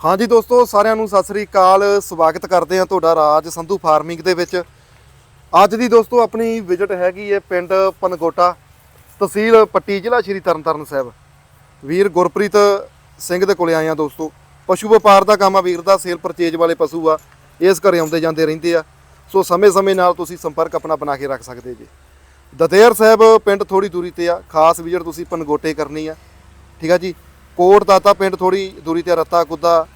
ਹਾਂਜੀ ਦੋਸਤੋ, ਸਾਰਿਆਂ ਨੂੰ ਸਤਿ ਸ੍ਰੀ ਅਕਾਲ। ਸਵਾਗਤ ਕਰਦੇ ਹਾਂ ਤੁਹਾਡਾ ਰਾਜ ਸੰਧੂ ਫਾਰਮਿੰਗ ਦੇ ਵਿੱਚ। ਅੱਜ ਦੀ ਦੋਸਤੋ, ਆਪਣੀ ਵਿਜ਼ਿਟ ਹੈਗੀ ਹੈ ਪਿੰਡ ਪਨਗੋਟਾ, ਤਹਿਸੀਲ ਪੱਟੀ, ਜ਼ਿਲ੍ਹਾ ਸ਼੍ਰੀ ਤਰਨਤਾਰਨ ਸਾਹਿਬ। ਵੀਰ ਗੁਰਪ੍ਰੀਤ ਸਿੰਘ ਦੇ ਕੋਲੇ ਆਏ ਆ ਦੋਸਤੋ। ਪਸ਼ੂ ਵਪਾਰ ਦਾ ਕੰਮ ਆ ਵੀਰ ਦਾ, ਸੇਲ ਪਰਚੇਜ ਵਾਲੇ ਪਸ਼ੂ ਆ। ਇਸ ਘਰੇ ਆਉਂਦੇ ਜਾਂਦੇ ਰਹਿੰਦੇ ਆ। ਸੋ ਸਮੇਂ-ਸਮੇਂ ਨਾਲ ਤੁਸੀਂ ਸੰਪਰਕ ਆਪਣਾ ਬਣਾ ਕੇ ਰੱਖ ਸਕਦੇ ਜੀ। ਦਤੇਰ ਸਾਹਿਬ ਪਿੰਡ ਥੋੜੀ ਦੂਰੀ ਤੇ ਆ। ਖਾਸ ਵਿਜ਼ਿਟ ਤੁਸੀਂ ਪਨਗੋਟੇ ਕਰਨੀ ਆ। ਠੀਕ ਆ ਜੀ? ਕੋਟ ਦਾਤਾ ਪਿੰਡ ਥੋੜੀ ਦੂਰੀ ਤੇ ਰੱਤਾ ਕੁੱਦਾ।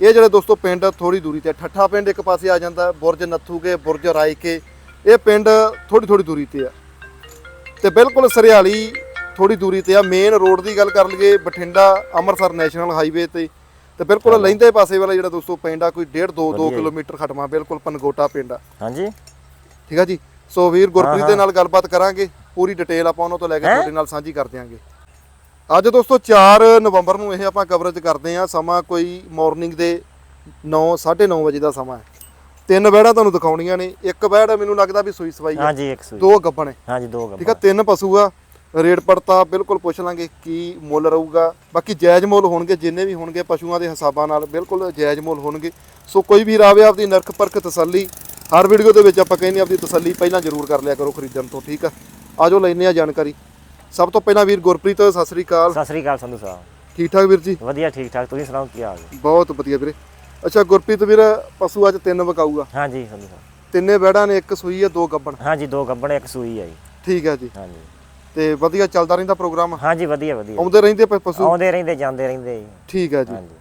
ਇਹ ਜਿਹੜੇ ਦੋਸਤੋ ਪਿੰਡ ਥੋੜੀ ਦੂਰੀ ਤੇ। ਠੱਠਾ ਪਿੰਡ ਇੱਕ ਪਾਸੇ ਆ ਜਾਂਦਾ ਬੁਰਜ ਨੱਥੂਕੇ ਬੁਰਜ ਰਾਇਕੇ। ਇਹ ਪਿੰਡ ਥੋੜੀ ਥੋੜੀ ਦੂਰੀ ਤੇ ਆ। ਤੇ ਬਿਲਕੁਲ ਸਰਿਆਲੀ ਥੋੜੀ ਦੂਰੀ ਤੇ ਆ। ਮੇਨ ਰੋਡ ਦੀ ਗੱਲ ਕਰ ਲਈਏ ਬਠਿੰਡਾ ਅੰਮ੍ਰਿਤਸਰ ਨੈਸ਼ਨਲ ਹਾਈਵੇ ਤੇ। ਤੇ ਬਿਲਕੁਲ ਲਹਿੰਦੇ ਪਾਸੇ ਵਾਲਾ ਜਿਹੜਾ ਦੋਸਤੋ ਪਿੰਡ ਆ ਕੋਈ 1.5 2 2 ਕਿਲੋਮੀਟਰ ਖਟਮਾ ਬਿਲਕੁਲ ਪਨਗੋਟਾ ਪਿੰਡ ਆ। ਹਾਂਜੀ। ਠੀਕ ਆ ਜੀ? ਸੋ ਵੀਰ ਗੁਰਪ੍ਰੀਤ ਦੇ ਨਾਲ ਗੱਲਬਾਤ ਕਰਾਂਗੇ। ਪੂਰੀ ਡਿਟੇਲ ਆਪਾਂ ਉਹਨਾਂ ਤੋਂ ਲੈ ਕੇ ਤੁਹਾਡੇ ਨਾਲ ਸਾਂਝੀ ਕਰ ਦਿਆਂਗੇ। ਅੱਜ ਦੋਸਤੋ 4 ਨਵੰਬਰ ਨੂੰ ਇਹ ਆਪਾਂ ਕਵਰੇਜ ਕਰਦੇ ਆ ਸਮਾਂ ਕੋਈ ਮਾਰਨਿੰਗ ਦੇ 9 9:30 ਵਜੇ ਦਾ ਸਮਾਂ ਹੈ। ਤਿੰਨ ਬੈੜਾਂ ਤੁਹਾਨੂੰ ਦਿਖਾਉਣੀਆਂ ਨੇ। ਇੱਕ ਬੈੜ ਮੈਨੂੰ ਲੱਗਦਾ ਵੀ ਸੂਈ ਸਵਾਈ ਹਾਂਜੀ ਇੱਕ ਸੂਈ। ਦੋ ਗੱਬਣ ਹੈ। ਹਾਂਜੀ ਦੋ ਠੀਕ ਗੱਬਾ ਆ ਤਿੰਨ ਪਸ਼ੂ ਆ। ਰੇਟ ਪੜਤਾ ਬਿਲਕੁਲ ਪੁੱਛ ਲਾਂਗੇ ਕੀ ਮੁੱਲ ਰਹੂਗਾ। ਬਾਕੀ ਜਾਇਜ਼ ਮੁੱਲ ਹੋਣਗੇ ਜਿੰਨੇ ਵੀ ਹੋਣਗੇ ਪਸ਼ੂਆਂ ਦੇ ਹਿਸਾਬਾਂ ਨਾਲ ਬਿਲਕੁਲ ਜਾਇਜ਼ ਮੁੱਲ ਹੋਣਗੇ। ਸੋ ਕੋਈ ਵੀ ਰਾਵੇ ਆਪਦੀ ਨਰਕ ਪਰਖ ਤਸੱਲੀ ਹਰ ਵੀਡੀਓ ਦੇ ਵਿੱਚ ਆਪਾਂ ਕਹਿੰਦੇ ਆਪਦੀ ਤਸੱਲੀ ਪਹਿਲਾਂ ਜ਼ਰੂਰ ਕਰ ਲਿਆ ਕਰੋ ਖਰੀਦਣ ਤੋਂ ਠੀਕ ਆ? ਆਜੋ ਲੈਨੇ ਆ ਜਾਣਕਾਰੀ। ਸਭ ਤੋਂ ਪਹਿਲਾਂ ਵੀਰ ਗੁਰਪ੍ਰੀਤ ਸਤਿ ਸ੍ਰੀ ਅਕਾਲ। ਸਤਿ ਸ੍ਰੀ ਅਕਾਲ ਸੰਧੂ ਸਾਹਿਬ। ਠੀਕ ਠਾਕ ਵੀਰ ਜੀ? ਵਧੀਆ ਠੀਕ ਠਾਕ ਤੁਸੀਂ ਸੁਣਾਓ ਕੀ ਹਾਲ ਹੈ? ਬਹੁਤ ਵਧੀਆ ਵੀਰੇ। ਅੱਛਾ ਗੁਰਪ੍ਰੀਤ ਵੀਰ ਪਸ਼ੂ ਅੱਜ ਤਿੰਨ ਵਿਕਾਊਗਾ। ਹਾਂਜੀ ਸੰਧੂ ਸਾਹਿਬ। ਤਿੰਨੇ ਬੈੜਾਂ ਨੇ ਇੱਕ ਸੂਈ ਆ ਦੋ ਗੱਬਣ। ਹਾਂਜੀ ਦੋ ਗੱਬਣ ਇੱਕ ਸੂਈ ਆ ਜੀ। ਠੀਕ ਆ ਜੀ। ਹਾਂਜੀ। ਤੇ ਵਧੀਆ ਚੱਲਦਾ ਰਹਿੰਦਾ ਪ੍ਰੋਗਰਾਮ? ਹਾਂਜੀ ਵਧੀਆ ਵਧੀਆ। ਆਉਂਦੇ ਰਹਿੰਦੇ ਪਸ਼ੂ? ਆਉਂਦੇ ਰਹਿੰਦੇ ਜਾਂਦੇ ਰਹਿੰਦੇ ਜੀ। ਠੀਕ ਆ ਜੀ। ਹਾਂਜੀ।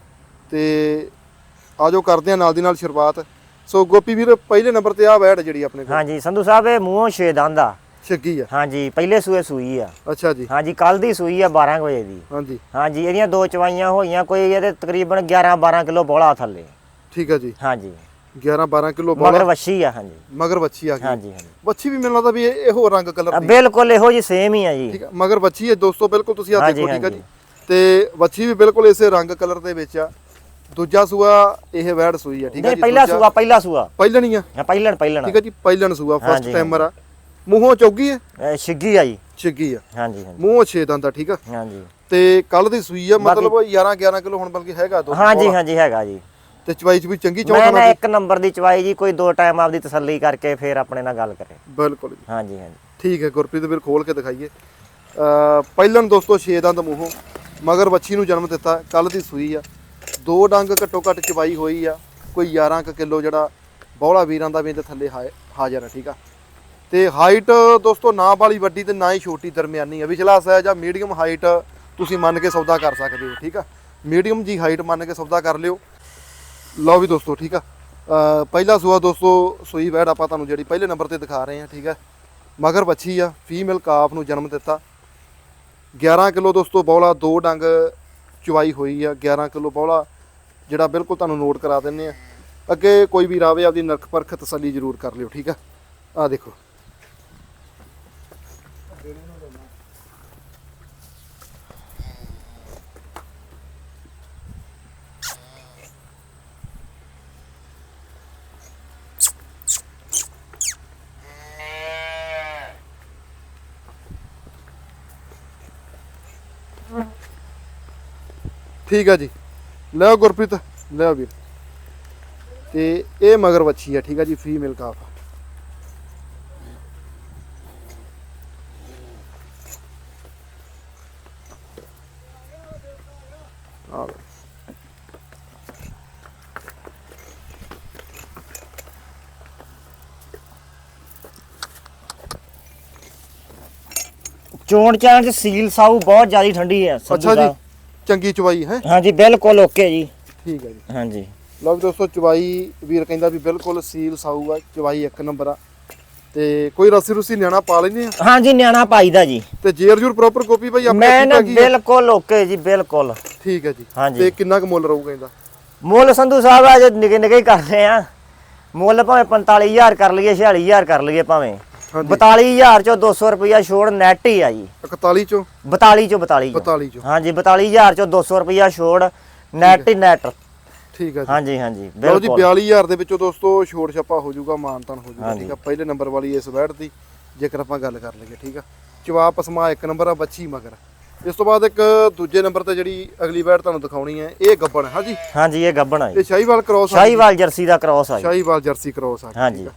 ਤੇ ਆਜੋ ਕਰਦੇ ਆ ਨਾਲ ਦੀ ਨਾਲ ਸ਼ੁਰੂਆਤ। ਸੋ ਗੋਪੀ ਵੀਰ ਪਹਿਲੇ ਨੰਬਰ ਤੇ ਆ ਵੈੜ ਜਿਹੜੀ ਆਪਣੇ ਕੋਲ। ਹਾਂਜੀ ਸੰਧੂ ਸਾਹਿਬ ਇਹ ਮੂੰਹੋਂ ਛੇ ਦੰਦ ਆ। ਛੱਗੀ ਆ? ਹਾਂਜੀ ਪਹਿਲੇ ਸੂਏ ਸੂਈ ਆ। ਅੱਛਾ ਜੀ। ਹਾਂਜੀ ਕੱਲ ਦੀ ਸੂਈ ਆ 12 ਕੁ ਵਜੇ ਦੀ। ਹਾਂਜੀ। ਹਾਂਜੀ ਇਹਦੀਆਂ ਦੋ ਚਵਾਈਆਂ ਹੋਈਆਂ ਕੋਈ ਇਹਦੇ ਤਕਰੀਬਨ 11 12 ਕਿਲੋ ਬੋਲਾ ਥੱਲੇ। ਠੀਕ ਆ ਜੀ। ਹਾਂਜੀ। 11 12 ਕਿਲੋ ਮਗਰ ਬੋਲਾ ਵੱਛੀ ਆ ਹਾਂਜੀ। ਮਗਰ ਬੱਚੀ ਆ ਗਈ। ਹਾਂਜੀ ਹਾਂਜੀ। ਬੱਚੀ ਵੀ ਮੈਨੂੰ ਲੱਗਦਾ ਵੀ ਇਹ ਰੰਗ ਕਲਰ ਦੀ। ਬਿਲਕੁਲ ਇਹੋ ਜੀ ਸੇਮ ਹੀ ਆ ਜੀ। ਠੀਕ ਆ ਮਗਰ ਬੱਚੀ ਹੈ ਦੋਸਤੋ ਬਿਲਕੁਲ ਤੁਸੀਂ ਆ ਦੇਖੋ ਠੀਕ ਆ। ਜੀ। ਤੇ ਬੱਚੀ ਵੀ ਬਿਲਕੁਲ ਇਸੇ ਰੰਗ ਕਲਰ ਦੇ ਵਿੱਚ ਆ। ਦੂਜਾ ਸੂਆ ਇਹ ਵੈੜ ਸੂਈ ਆ ਠੀਕ ਆ ਜੀ ਪਹਿਲਾ ਸੂਆ ਪਹਿਲਾ ਸੂਆ। ਪਹਿਲਣੀ ਆ। ਪਹਿਲਣ ਪਹਿਲਣ ਠੀਕ ਆ ਜੀ ਪਹਿਲਣ ਸੂਆ ਫਸਟ ਟਾਈਮਰ ਆ। ਮੂੰਹੋਂ ਚੌਗੀ ਹੈ? ਇਹ ਛਿੱਗੀ ਆ ਜੀ। ਛਿੱਗੀ ਆ। ਹਾਂਜੀ ਹਾਂਜੀ। ਮੂੰਹੋਂ ਛੇ ਦੰਦ ਆ ਠੀਕ ਆ? ਹਾਂਜੀ। ਤੇ ਕੱਲ ਦੀ ਸੂਈ ਆ ਮਤਲਬ 11 11 ਕਿਲੋ ਹੁਣ ਬਲਕਿ ਹੈਗਾ ਦੋ ਹਾਂਜੀ ਹਾਂਜੀ ਹੈਗਾ ਜੀ। ਤੇ ਚਵਾਈ ਚ ਵੀ ਚੰਗੀ ਮੈਂ ਚੌਂਕ ਨਾ ਇੱਕ ਨੰਬਰ ਦੀ ਚਵਾਈ ਜੀ ਕੋਈ ਦੋ ਟਾਈਮ ਆਪਦੀ ਤਸੱਲੀ ਕਰਕੇ ਫੇਰ ਆਪਣੇ ਨਾਲ ਗੱਲ ਕਰੇ। ਬਿਲਕੁਲ ਜੀ। ਹਾਂਜੀ ਹਾਂਜੀ। ਠੀਕ ਹੈ ਗੁਰਪ੍ਰੀਤ ਵੀਰ ਖੋਲ ਕੇ ਦਿਖਾਈਏ। ਅ ਪਹਿਲਨ ਦੋਸਤੋ 6 ਦੰਦ ਮੂੰਹੋਂ ਮਗਰ ਬੱਚੀ ਨੂੰ ਜਨਮ ਦਿੱਤਾ ਕੱਲ ਦੀ ਸੂਈ ਆ। ਦੋ ਡੰਗ ਘੱਟੋ ਘੱਟ ਚਵਾਈ ਹੋਈ ਆ ਕੋਈ 11 ਕੁ ਕਿਲੋ ਜਿਹੜਾ ਬੌਲਾ ਵੀਰਾਂ ਦਾ ਵੀ ਇਹਦੇ ਥੱਲੇ ਹਾਜ਼ਰ ਆ ਠੀਕ ਆ? ਤੇ ਹਾਈਟ ਦੋਸਤੋ ਨਾ ਵਾਲੀ ਵੱਡੀ ਤੇ ਨਾ ਹੀ ਛੋਟੀ ਦਰਮਿਆਨੀ ਆ। ਵਿਚਲਾ ਸਾਈਜ਼ ਆ ਮੀਡੀਅਮ ਹਾਈਟ ਤੁਸੀਂ ਮੰਨ ਕੇ ਸੌਦਾ ਕਰ ਸਕਦੇ ਹੋ, ਠੀਕ ਆ? ਮੀਡੀਅਮ ਜੀ ਹਾਈਟ ਮੰਨ ਕੇ ਸੌਦਾ ਕਰ ਲਿਓ। ਲਓ ਵੀ ਦੋਸਤੋ, ਠੀਕ ਆ? ਪਹਿਲਾ ਸੂਆ ਦੋਸਤੋ, ਸੂਈ ਵੈੜ ਆਪਾਂ ਤੁਹਾਨੂੰ ਜਿਹੜੀ ਪਹਿਲੇ ਨੰਬਰ ਤੇ ਦਿਖਾ ਰਹੇ ਹਾਂ, ਠੀਕ ਆ? ਮਗਰ ਬੱਚੀ ਆ ਫੀਮੇਲ ਕਾਫ ਨੂੰ ਜਨਮ ਦਿੱਤਾ। 11 ਕਿਲੋ ਦੋਸਤੋ ਬੌਲਾ, ਦੋ ਡੰਗ ਚੁਵਾਈ ਹੋਈ ਆ 11 ਕਿਲੋ ਬੌਲਾ, ਜਿਹੜਾ ਬਿਲਕੁਲ ਤੁਹਾਨੂੰ ਨੋਟ ਕਰਾ ਦਿੰਨੇ ਆ। ਅੱਗੇ ਕੋਈ ਵੀ ਰਾਵੇ ਆਪਦੀ ਨਰਖ ਪਰਖ ਤਸੱਲੀ ਜ਼ਰੂਰ ਕਰ ਲਿਓ, ਠੀਕ ਆ? ਆ ਦੇਖੋ। ਠੀਕ ਆ ਜੀ। ਲੈ ਗੁਰਪ੍ਰੀਤ ਲੈ ਵੀਰ। ਤੇ ਇਹ ਮਗਰ ਵੱਛੀ ਆ, ਠੀਕ ਆ ਜੀ ਫੀਮੇਲ ਕਾਫ ਆ ਲਓ। ਚੋਣ ਚਾਣ ਚ ਸੀਲ ਸਾਊ ਬਹੁਤ ਜ਼ਿਆਦਾ ਠੰਡੀ ਸੰਧੂ ਅੱਛਾ ਜੀ ਸਾਹਿਬ। ਚੰਗੀ ਚਵਾਈ ਹੈ। ਹਾਂਜੀ ਬਿਲਕੁਲ ਓਕੇ ਜੀ। ਠੀਕ ਹੈ ਜੀ। ਹਾਂਜੀ। ਲਓ ਵੀ ਦੋਸਤੋ ਚਵਾਈ ਵੀਰ ਕਹਿੰਦਾ ਵੀ ਬਿਲਕੁਲ ਸੀਲ ਸਾਊ ਆ ਚਵਾਈ ਇੱਕ ਨੰਬਰ ਆ। ਤੇ ਕੋਈ ਰੱਸੀ ਰੁੱਸੀ ਨਿਆਣਾ ਪਾ ਲੈਨੇ ਆ? ਹਾਂਜੀ ਨਿਆਣਾ ਪਾਈਦਾ ਜੀ। ਤੇ ਜੇਰ ਜੂਰ ਪ੍ਰੋਪਰ ਕਾਪੀ ਭਾਈ ਆਪਣੇ ਮੈਂ ਨਾ ਬਿਲਕੁਲ ਓਕੇ ਜੀ ਬਿਲਕੁਲ। ਠੀਕ ਹੈ ਜੀ। ਹਾਂਜੀ। ਤੇ ਕਿੰਨਾ ਕੁ ਮੁੱਲ ਰਹੂਗਾ ਇਹਦਾ? ਮੁੱਲ ਸੰਧੂ ਸਾਹਿਬ ਆ ਜੇ ਨਿੱਕੇ ਨਿੱਕੇ ਹੀ ਕਰਦੇ ਆ। ਮੁੱਲ ਭਾਵੇਂ 45000 ਕਰ ਲਈਏ 46000 ਕਰ ਲਈਏ ਭਾਵੇਂ। ਹਾਂਜੀ। 42000 ਚੋਂ 200 ਰੁਪਇਆ ਛੋੜ ਨੈਟ ਹੀ ਆ ਜੀ। 41 ਚੋਂ? 42 ਚੋਂ 42 ਚੋਂ। 42 ਚੋਂ। ਹਾਂਜੀ 42000 ਚੋਂ 200 ਰੁਪਇਆ ਛੋੜ ਨੈਟ ਹੀ। ਨੈਟ ਠੀਕ ਹੈ ਜੀ। ਹਾਂਜੀ ਹਾਂਜੀ ਲਓ ਜੀ ਬਿਲਕੁਲ। 42000 ਦੇ ਵਿੱਚੋਂ ਦੋਸਤੋ ਛੋੜ ਛੱਪਾ ਹੋ ਜਾਊਗਾ ਮਾਨਤਾਨ ਹੋ ਜਾਊਗਾ। ਠੀਕ ਆ। ਪਹਿਲੇ ਨੰਬਰ ਵਾਲੀ ਇਸ ਵੈਟ ਦੀ ਜੇਕਰ ਆਪਾਂ ਗੱਲ ਕਰ ਲਈਏ ਠੀਕ ਆ। ਚਵਾ ਪਸਮਾ ਇੱਕ ਨੰਬਰ ਆ ਬੱਚੀ ਮਗਰ। ਇਸ ਤੋਂ ਬਾਅਦ ਇੱਕ ਦੂਜੇ ਨੰਬਰ ਤੇ ਜਿਹੜੀ ਅਗਲੀ ਵੈੜ ਤੁਹਾਨੂੰ ਦਿਖਾਉਣੀ ਹੈ ਇਹ ਗੱਬਣ ਹੈ ਹਾਂਜੀ? ਹਾਂਜੀ ਇਹ ਗੱਬਣ ਜੀ। ਇਹ ਸ਼ਾਹੀਵਾਲ ਕ੍ਰੋਸ ਸ਼ਾਹੀਵਾਲ ਜਰਸੀ ਦਾ ਕ੍ਰਾਸ ਜੀ। ਸ਼ਾਹੀਵਾਲ ਜਰਸੀ ਕ੍ਰੋਸ ਆ ਹਾਂਜੀ।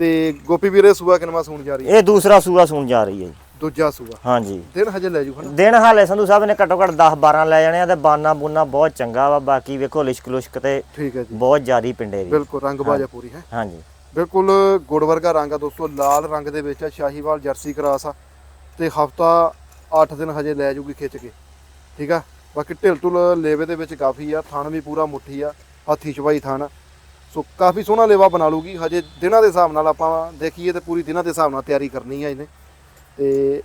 ਤੇ ਗੋਪੀ ਵੀਰੇ ਸੂਆ ਕਿਨਵਾ ਸੂਣ ਜਾ ਰਹੀ ਹੈ? ਇਹ ਦੂਸਰਾ ਸੂਆ ਸੂਣ ਜਾ ਰਹੀ ਹੈ ਦੂਜਾ ਸੂਆ। ਹਾਂਜੀ। ਦਿਨ ਹਜੇ ਲੈ ਜੂ ਹਨਾ? ਦਿਨ ਹਾਲੇ ਸੰਧੂ ਸਾਹਿਬ ਨੇ ਘੱਟੋ ਘੱਟ 10 12 ਲੈ ਜਾਣੇ ਆ ਤੇ ਬਾਨਾ ਬੂਨਾ ਬਹੁਤ ਚੰਗਾ ਵਾ ਬਾਕੀ ਵੇਖੋ ਲਿਸ਼ਕ ਲੁਸ਼ਕ ਤੇ ਠੀਕ ਹੈ ਜੀ। ਬਹੁਤ ਜ਼ਿਆਦੀ ਪਿੰਡੇ ਦੀ ਬਿਲਕੁਲ ਰੰਗ ਬਾਜਾ ਪੂਰੀ ਹੈ? ਹਾਂਜੀ। ਬਿਲਕੁਲ ਗੁੜ ਵਰਗਾ ਰੰਗ ਆ ਦੋਸਤੋ ਲਾਲ ਰੰਗ ਦੇ ਵਿੱਚ ਆ ਸ਼ਾਹੀਵਾਲ ਜਰਸੀ ਕ੍ਰਾਸ ਆ। ਤੇ ਹਫਤਾ 8 ਦਿਨ ਹਜੇ ਲੈ ਜੂਗੀ ਖਿੱਚ ਕੇ। ਠੀਕ ਆ? ਬਾਕੀ ਢਿਲ ਢੁਲ ਲੇਵੇ ਦੇ ਵਿੱਚ ਕਾਫੀ ਆ, ਥਣ ਵੀ ਪੂਰਾ ਮੁੱਠੀ ਆ, ਹਾਥੀ ਚਵਾਈ ਥਣ। ਆ। ਸੋ ਕਾਫੀ ਸੋਹਣਾ ਲੇਵਾ ਬਣਾ ਲੂਗੀ। ਹਜੇ ਦਿਨਾਂ ਦੇ ਹਿਸਾਬ ਨਾਲ ਆਪਾਂ ਦੇਖੀਏ ਤੇ ਪੂਰੀ ਦਿਨਾਂ ਦੇ ਹਿਸਾਬ ਨਾਲ ਤਿਆਰੀ ਕਰਨੀ ਆ ਇਹਨੇ। ਤੇ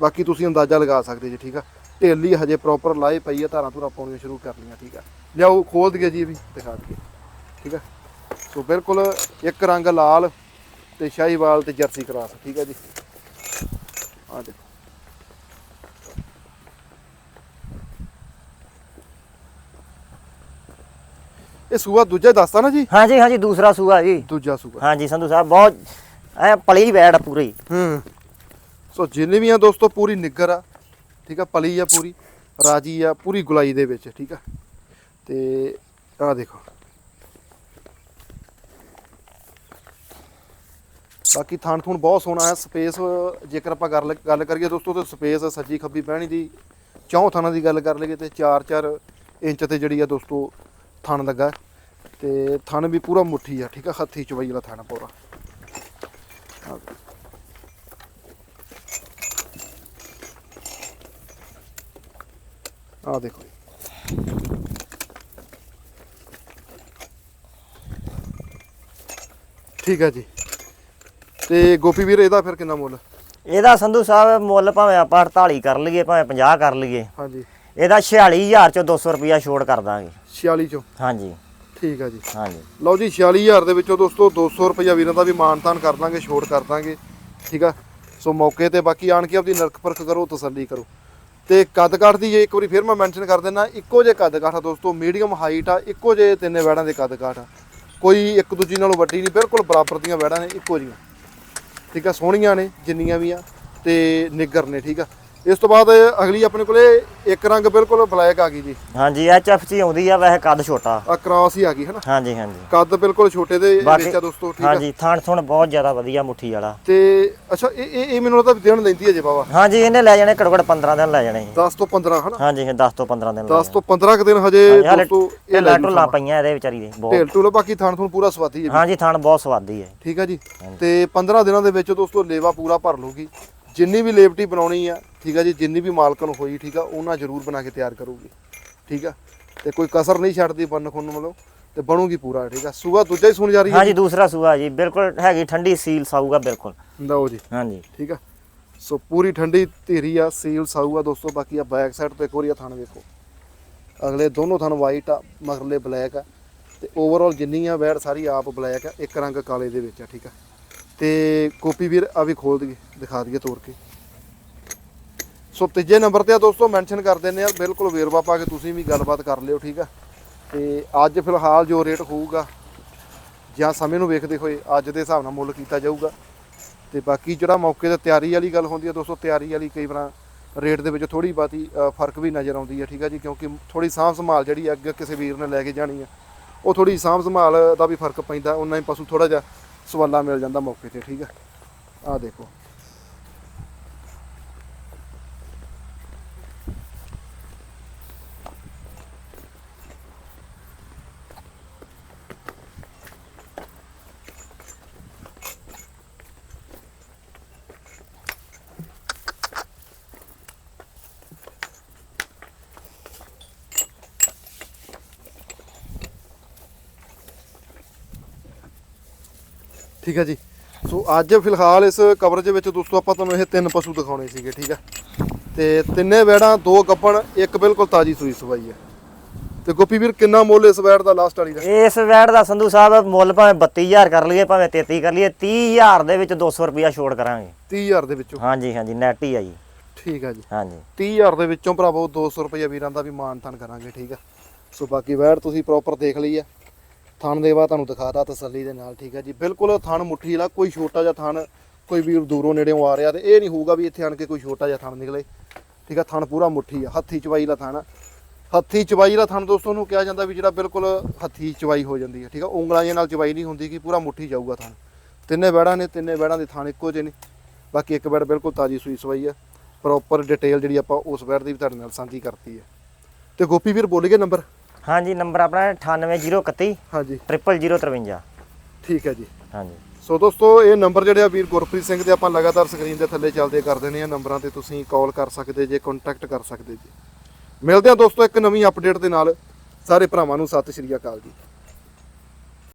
ਬਾਕੀ ਤੁਸੀਂ ਅੰਦਾਜ਼ਾ ਲਗਾ ਸਕਦੇ ਜੀ, ਠੀਕ ਆ? ਢੇਲੀ ਹਜੇ ਪ੍ਰੋਪਰ ਲਾਏ ਪਈ ਆ, ਧਾਰਾਂ ਧੁਰਾਂ ਪਾਉਣੀਆਂ ਸ਼ੁਰੂ ਕਰ ਲਈਆਂ ਠੀਕ ਆ? ਲਿਆਓ, ਖੋਲ ਦਈਏ ਜੀ ਵੀ, ਦਿਖਾ ਦਈਏ। ਠੀਕ ਆ? ਸੋ ਬਿਲਕੁਲ ਇੱਕ ਰੰਗ ਲਾਲ ਤੇ ਸ਼ਾਹੀਵਾਲ ਤੇ ਜਰਸੀ ਕਰਾਸ, ਠੀਕ ਆ ਜੀ? ਆ ਦੇਖੋ। ਇਹ ਸੂਆ ਦੂਜਾ ਹੀ ਦੱਸਤਾ ਨਾ ਜੀ? ਹਾਂਜੀ ਹਾਂਜੀ ਦੂਸਰਾ ਸੂਆ ਜੀ। ਦੂਜਾ ਸੂਆ। ਹਾਂਜੀ ਸੰਧੂ ਸਾਹਿਬ ਬਹੁਤ ਐ ਪਲੀ ਬੈੜ ਪੂਰੀ। ਹੂੰ। ਸੋ ਜਿੰਨੇ ਵੀ ਆ ਦੋਸਤੋ ਪੂਰੀ ਨਿੱਗਰ ਆ ਠੀਕ ਆ ਪਲੀ ਆ ਪੂਰੀ ਰਾਜੀ ਆ ਪੂਰੀ ਗੁਲਾਈ ਦੇ ਵਿੱਚ ਠੀਕ ਆ। ਤੇ ਆ ਦੇਖੋ। ਬਾਕੀ ਥਣ ਥੁਣ ਬਹੁਤ ਸੋਹਣਾ ਹੈ ਸਪੇਸ ਜੇਕਰ ਆਪਾਂ ਗੱਲ ਗੱਲ ਕਰੀਏ ਦੋਸਤੋ ਤੇ ਸਪੇਸ ਸੱਜੀ ਖੱਬੀ ਬਹਿਣੀ ਦੀ ਚੌਂ ਥਣਾਂ ਦੀ ਗੱਲ ਕਰ ਲਈਏ ਤੇ 4-4 ਇੰਚ ਤੇ ਜਿਹੜੀ ਆ ਦੋਸਤੋ ਥਣ ਲੱਗਾ। ਤੇ ਥਣ ਵੀ ਪੂਰਾ ਮੁੱਠੀ ਆ ਠੀਕ ਆ? ਹੱਥੀ ਚਵਾਈ ਵਾਲਾ ਥਣ ਪੂਰਾ। ਆਹ ਦੇਖੋ। ਠੀਕ ਹੈ ਜੀ। ਤੇ ਗੋਪੀ ਵੀਰ ਇਹਦਾ ਫਿਰ ਕਿੰਨਾ ਮੁੱਲ? ਇਹਦਾ ਸੰਧੂ ਸਾਹਿਬ ਮੁੱਲ ਭਾਵੇਂ ਆਪਾਂ 48 ਕਰ ਲਈਏ ਭਾਵੇਂ 50 ਕਰ ਲਈਏ। ਹਾਂਜੀ। ਇਹਦਾ 46000 ਚੋਂ 200 ਰੁਪਿਆ ਛੋੜ ਕਰ ਦਾਂਗੇ। 46 ਚੋਂ? ਹਾਂਜੀ। ਠੀਕ ਹੈ ਜੀ। ਹਾਂਜੀ। ਲਓ ਜੀ 46000 ਦੇ ਵਿੱਚੋਂ ਦੋਸਤੋ 200 ਰੁਪਇਆ ਵੀਰਾਂ ਦਾ ਵੀ ਮਾਨਤਾਨ ਕਰ ਦਾਂਗੇ ਛੋਟ ਕਰ ਦਾਂਗੇ। ਠੀਕ ਆ? ਸੋ ਮੌਕੇ ਤੇ ਬਾਕੀ ਆਣ ਕੇ ਆਪਦੀ ਨਰਕ ਪਰਖ ਕਰੋ ਤਸੱਲੀ ਕਰੋ। ਤੇ ਕੱਦ ਕਾਠ ਦੀ ਜੇ ਇੱਕ ਵਾਰੀ ਫਿਰ ਮੈਂ ਮੈਂਸ਼ਨ ਕਰ ਦਿੰਦਾ ਇੱਕੋ ਜੇ ਕੱਦ ਕਾਠ ਆ ਦੋਸਤੋ ਮੀਡੀਅਮ ਹਾਈਟ ਆ ਇੱਕੋ ਜੇ ਤਿੰਨੇ ਵੈੜਾਂ ਦੇ ਕੱਦ ਕਾਠ ਆ। ਕੋਈ ਇੱਕ ਦੂਜੀ ਨਾਲੋਂ ਵੱਡੀ ਨਹੀਂ ਬਿਲਕੁਲ ਬਰਾਬਰ ਦੀਆਂ ਵੈੜਾਂ ਨੇ ਇੱਕੋ ਜਿਹੀਆਂ ਠੀਕ ਆ? ਸੋਹਣੀਆਂ ਨੇ ਜਿੰਨੀਆਂ ਵੀ ਆ ਤੇ ਨਿੱਗਰ ਨੇ ਠੀਕ ਆ? ਇਸ ਤੋਂ ਬਾਅਦ ਅਗਲੀ ਆਪਣੇ ਕੋਲੇ ਇੱਕ ਰੰਗ ਬਿਲਕੁਲ ਬਲੈਕ ਆ ਗਈ ਜੀ। ਹਾਂਜੀ ਐਚਐਫ ਚ ਹੀ ਆਉਂਦੀ ਆ ਵੈਸੇ ਕੱਦ ਛੋਟਾ। ਆ ਕ੍ਰਾਸ ਹੀ ਆ ਗਈ ਹੈ ਨਾ ਹਾਂਜੀ ਹਾਂਜੀ। ਕੱਦ ਬਿਲਕੁਲ ਛੋਟੇ ਦੇ ਵਿੱਚ ਆ ਦੋਸਤੋ ਠੀਕ ਆ? ਹਾਂਜੀ ਥਣ ਥੁਣ ਬਹੁਤ ਜ਼ਿਆਦਾ ਵਧੀਆ ਮੁੱਠੀ ਵਾਲਾ। ਤੇ ਅੱਛਾ ਇਹ ਇਹ ਮੈਨੂੰ ਲੱਗਦਾ ਵੀ ਦਿਨ ਲੈਂਦੀ ਹੈ ਜੇ ਬਾਬਾ ਹਾਂਜੀ ਇਹਨੇ ਲੈ ਜਾਣੇ ਘੱਟ 15 ਦਿਨ ਲੈ ਜਾਣੇ 10 ਤੋਂ 15 ਹਨਾ? ਹਾਂਜੀ ਇਹ 10 ਤੋਂ 15 ਦਿਨ ਲੈ 10 ਤੋਂ 15 ਕੁ ਦਿਨ ਹਜੇ ਦੋਸਤੋ ਇਹ ਲੈ ਢੁੱਲਾਂ ਪਈਆਂ ਇਹਦੇ ਵਿਚਾਰੀ ਦੇ ਬਹੁਤ। ਢੇਲ ਢੁੱਲ ਬਾਕੀ ਥਣ ਥਣ ਪੂਰਾ ਸਵਾਦੀ ਹੈ ਹਾਂਜੀ ਥਣ ਬਹੁਤ ਸਵਾਦੀ ਹੈ। ਠੀਕ ਹੈ ਜੀ? ਤੇ 15 ਦਿਨਾਂ ਦੇ ਵਿੱਚ ਦੋਸਤੋ ਲੇਵਾ ਪੂਰਾ ਭਰ ਲੂਗੀ ਜਿੰਨੀ ਵੀ ਲੇਵਟੀ ਬਣਾਉਣੀ ਆ ਠੀਕ ਆ ਜੀ ਜਿੰਨੀ ਵੀ ਮਾਲਕਨ ਹੋਈ ਠੀਕ ਆ ਉਹਨਾਂ ਜ਼ਰੂਰ ਬਣਾ ਕੇ ਤਿਆਰ ਕਰੂਗੀ। ਠੀਕ ਆ? ਤੇ ਕੋਈ ਕਸਰ ਨਹੀਂ ਛੱਡਦੀ ਬੰਨ ਖੁੰਨ ਮਤਲਬ ਤੇ ਬਣੂਗੀ ਪੂਰਾ ਠੀਕ ਆ? ਸੂਆ ਦੂਜਾ ਹੀ ਸੁਣ ਜਾ ਰਹੀ ਹੈ ਹਾਂਜੀ ਦੂਸਰਾ ਸੂਆ ਜੀ ਬਿਲਕੁਲ ਹੈਗੀ ਠੰਡੀ ਸੀਲ ਸਾਊਗਾ ਬਿਲਕੁਲ। ਲਓ ਜੀ। ਹਾਂਜੀ ਠੀਕ ਆ? ਸੋ ਪੂਰੀ ਠੰਡੀ ਧੀਰੀ ਆ ਸੀਲ ਸਾਊ ਆ ਦੋਸਤੋ ਬਾਕੀ ਆ ਬੈਕ ਸਾਈਡ ਤੇ ਇੱਕ ਵਾਰੀ ਆ ਥਣ ਵੇਖੋ। ਅਗਲੇ ਦੋਨੋਂ ਥਣ ਵਾਈਟ ਆ ਮਗਰਲੇ ਬਲੈਕ ਆ ਤੇ ਓਵਰਆਲ ਜਿੰਨੀ ਆ ਵੈੜ ਸਾਰੀ ਆਪ ਬਲੈਕ ਆ ਇੱਕ ਰੰਗ ਕਾਲੇ ਦੇ ਵਿੱਚ ਆ ਠੀਕ ਆ? ਤੇ ਕੋਪੀ ਵੀਰ ਆ ਵੀ ਖੋਲ ਦਈਏ ਦਿਖਾ ਦਈਏ ਤੋੜ ਕੇ। ਸੋ ਤੀਜੇ ਨੰਬਰ ਤੇ ਆ ਦੋਸਤੋ ਮੈਂਸ਼ਨ ਕਰ ਦਿੰਦੇ ਆ, ਬਿਲਕੁਲ ਵੇਰਵਾ ਪਾ ਕੇ ਤੁਸੀਂ ਵੀ ਗੱਲਬਾਤ ਕਰ ਲਿਓ, ਠੀਕ ਆ? ਤੇ ਅੱਜ ਫਿਲਹਾਲ ਜੋ ਰੇਟ ਹੋਊਗਾ, ਜਾਂ ਸਮੇਂ ਨੂੰ ਵੇਖਦੇ ਹੋਏ ਅੱਜ ਦੇ ਹਿਸਾਬ ਨਾਲ ਮੁੱਲ ਕੀਤਾ ਜਾਊਗਾ। ਤੇ ਬਾਕੀ ਜਿਹੜਾ ਮੌਕੇ ਤੇ ਤਿਆਰੀ ਵਾਲੀ ਗੱਲ ਹੁੰਦੀ ਹੈ ਦੋਸਤੋ, ਤਿਆਰੀ ਵਾਲੀ ਕਈ ਵਾਰ ਰੇਟ ਦੇ ਵਿੱਚ ਥੋੜੀ ਬਾਤੀ ਫ਼ਰਕ ਵੀ ਨਜ਼ਰ ਆਉਂਦੀ ਹੈ ਠੀਕ ਹੈ ਜੀ? ਕਿਉਂਕਿ ਥੋੜੀ ਸਾਂਭ ਸੰਭਾਲ ਜਿਹੜੀ ਹੈ ਅੱਗੇ ਕਿਸੇ ਵੀਰ ਨੇ ਲੈ ਕੇ ਜਾਣੀ ਆ, ਉਹ ਥੋੜੀ ਸਾਂਭ ਸੰਭਾਲ ਦਾ ਵੀ ਫ਼ਰਕ ਪੈਂਦਾ ਉਹਨਾਂ ਹੀ ਪਸ਼ੂ ਥੋੜਾ ਜਿਹਾ ਸਵਾਲਾ ਮਿਲ ਜਾਂਦਾ ਮੌਕੇ ਤੇ, ਠੀਕ ਹੈ ਆਹ ਦੇਖੋ। ਠੀਕ ਹੈ ਜੀ। ਸੋ ਅੱਜ ਫਿਲਹਾਲ ਇਸ ਕਵਰੇਜ ਵਿੱਚ ਦੋਸਤੋ ਆਪਾਂ ਤੁਹਾਨੂੰ ਇਹ ਤਿੰਨ ਪਸ਼ੂ ਦਿਖਾਉਣੇ ਸੀਗੇ ਠੀਕ ਹੈ। ਤੇ ਤਿੰਨੇ ਵੈੜਾਂ ਦੋ ਗੱਪਣ ਇੱਕ ਬਿਲਕੁਲ ਤਾਜੀ ਸੂਈ ਸਵਾਈ ਹੈ। ਤੇ ਗੋਪੀ ਵੀਰ ਕਿੰਨਾ ਮੁੱਲ ਇਸ ਵੈੜ ਦਾ ਲਾਸਟ ਵਾਲੀ ਦਾ? ਇਸ ਵੈਟ ਦਾ ਸੰਧੂ ਸਾਹਿਬ ਮੁੱਲ ਭਾਵੇਂ 32000 ਕਰ ਲਈਏ ਭਾਵੇਂ 33 ਕਰ ਲਈਏ 30000 ਦੇ ਵਿੱਚ 200 ਰੁਪਿਆ ਛੋੜ ਕਰਾਂਗੇ। 30000 ਦੇ ਵਿੱਚੋਂ? ਹਾਂਜੀ ਹਾਂਜੀ ਨੈਟ ਹੀ ਆ ਜੀ। ਠੀਕ ਹੈ ਜੀ। ਹਾਂਜੀ। 30000 ਦੇ ਵਿੱਚੋਂ ਭਰਾਵੋ 200 ਰੁਪਏ ਵੀਰਾਂ ਦਾ ਵੀ ਮਾਨ ਤਾਨ ਕਰਾਂਗੇ ਠੀਕ ਹੈ। ਸੋ ਬਾਕੀ ਵੈੜ ਤੁਸੀਂ ਪ੍ਰੋਪਰ ਦੇਖ ਲਈ ਆ ਥਣ ਦੇਵਾ ਤੁਹਾਨੂੰ ਦਿਖਾਤਾ ਤਸੱਲੀ ਦੇ ਨਾਲ, ਠੀਕ ਹੈ ਜੀ। ਬਿਲਕੁਲ ਥਣ ਮੁੱਠੀ ਵਾਲਾ, ਕੋਈ ਛੋਟਾ ਜਿਹਾ ਥਣ ਕੋਈ ਵੀਰ ਦੂਰੋਂ ਨੇੜੇੋਂ ਆ ਰਿਹਾ ਤੇ ਇਹ ਨਹੀਂ ਹੋਊਗਾ ਵੀ ਇੱਥੇ ਆਣ ਕੇ ਕੋਈ ਛੋਟਾ ਜਿਹਾ ਥਣ ਨਿਕਲੇ। ਠੀਕ ਆ ਥਣ ਪੂਰਾ ਮੁੱਠੀ ਆ, ਹੱਥੀ ਚਵਾਈ ਦਾ ਥਣ ਆ। ਹੱਥੀ ਚਵਾਈ ਦਾ ਥਣ ਦੋਸਤੋ ਨੂੰ ਕਿਹਾ ਜਾਂਦਾ ਵੀ ਜਿਹੜਾ ਬਿਲਕੁਲ ਹੱਥੀ ਚਵਾਈ ਹੋ ਜਾਂਦੀ ਹੈ, ਠੀਕ ਆ ਉਂਗਲਾਂ ਜੇ ਨਾਲ ਚਵਾਈ ਨਹੀਂ ਹੁੰਦੀ ਕਿ ਪੂਰਾ ਮੁੱਠੀ ਜਾਊਗਾ ਥਣ ਤਿੰਨੇ ਬੈੜਾਂ ਨੇ, ਤਿੰਨੇ ਬੈੜਾਂ ਦੇ ਥਣ ਇੱਕੋ ਜਿਹੇ ਨੇ। ਬਾਕੀ ਇੱਕ ਬੈੜ ਬਿਲਕੁਲ ਤਾਜੀ ਸੂਈ ਸਵਾਈ ਹੈ ਪ੍ਰੋਪਰ ਡਿਟੇਲ ਜਿਹੜੀ ਆਪਾਂ ਉਸ ਬੈੜ ਦੀ ਵੀ ਤੁਹਾਡੇ ਨਾਲ ਸਾਂਝੀ ਕਰਤੀ ਹੈ। ਤੇ ਗੋਪੀ ਵੀਰ ਬੋਲੀਏ ਨੰਬਰ ਹਾਂਜੀ ਨੰਬਰ ਆਪਣਾ 98031 ਹਾਂਜੀ। 00053 ਠੀਕ ਹੈ ਜੀ। ਹਾਂਜੀ। ਸੋ ਦੋਸਤੋ ਇਹ ਨੰਬਰ ਜਿਹੜੇ ਆ ਵੀਰ ਗੁਰਪ੍ਰੀਤ ਸਿੰਘ ਦੇ ਆਪਾਂ ਲਗਾਤਾਰ ਸਕਰੀਨ ਦੇ ਥੱਲੇ ਚੱਲਦੇ ਕਰ ਦਿੰਦੇ ਆ ਨੰਬਰਾਂ ਤੇ ਤੁਸੀਂ ਕਾਲ ਕਰ ਸਕਦੇ ਜੇ ਕੰਟੈਕਟ ਕਰ ਸਕਦੇ ਜੀ। ਮਿਲਦੇ ਆ ਦੋਸਤੋ ਇੱਕ ਨਵੀਂ ਅਪਡੇਟ ਦੇ ਨਾਲ। ਸਾਰੇ ਭਰਾਵਾਂ ਨੂੰ ਸਤਿ ਸ਼੍ਰੀ ਅਕਾਲ ਜੀ।